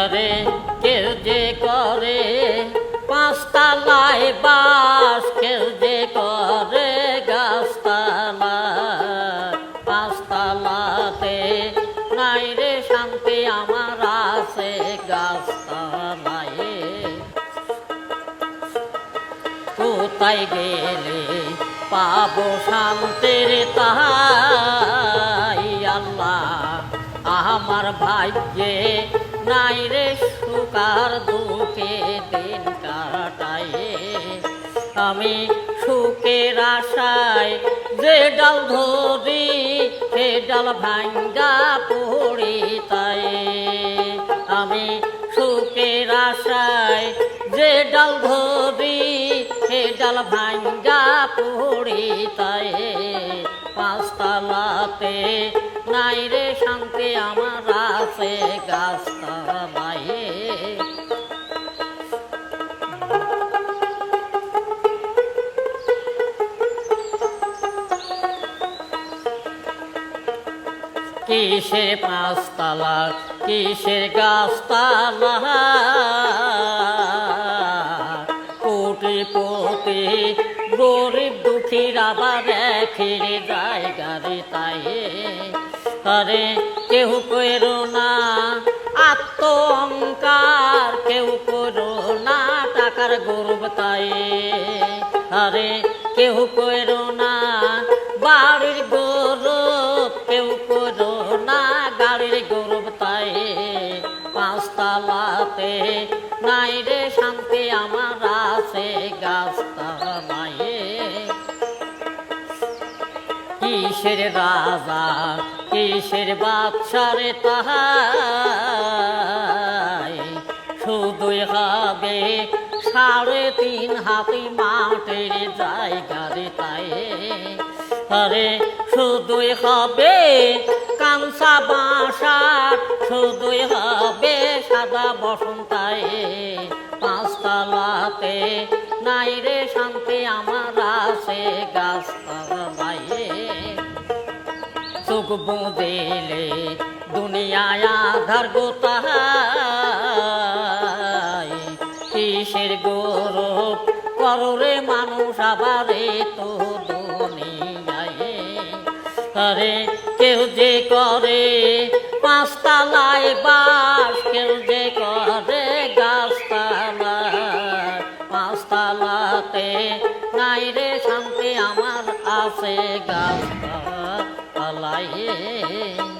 আরে কেউ যে করে, পাঁচতলায় বাস কেউ যে করে গাছতলা পাঁচতলাতে নাই রে শান্তি, আমার আছে গাছতলায়। কোথায় গেলে পাবো শান্তির তাহাই? আল্লাহ আমার ভাগ্যে নাই রে সুকার দুঃখে দিন কাটায়। আমি সুখের আশায় যে ডাল ধরি, সে ডাল ভাঙ্গা পড়ি তাই আমি সুখের আশায় যে ডাল ধরি, সে ডাল ভাঙ্গা পড়ি তাই পাঁচতলাতে নাই রে শান্তি আমার আছে গাছতলায়। কিসের পাঁচতলা কিসের গাছতলা? আবার ফিরে যায় গাড়ি তাই কেউ করো না আত্ম অহংকার কেউ করো না, টাকার গর্ব তাই কেউ করো না, বাড়ির গৌরব কেউ করো না, গাড়ির গৌরব তাই পাঁচতলাতে নাই রে শান্তি, আমার আছে গাছতলায় কিসের রাজা, কিসের বাদশারে তাহাই? শুধুই হবে সাড়ে তিন হাতি মাঠের জায়গারে তাই। আরে শুধুই হবে কাংসা বাসার শুধুই হবে সাদা বসন্তায়। পাঁচতলাতে নাই রে শান্তি, আমার আছে গাছতলায় চোখ বুঁদেলে দুনিয়ায় আধার গোতায় কিসের গৌরব? কররে মানুষ, আবারে তো দুনিয়ায়। আরে কেউ যে করে, পাঁচতলায় বাস, কেউ যে করে গাছতলা পাঁচতলাতে নাই রে শান্তি, আমার আছে জ্বালায়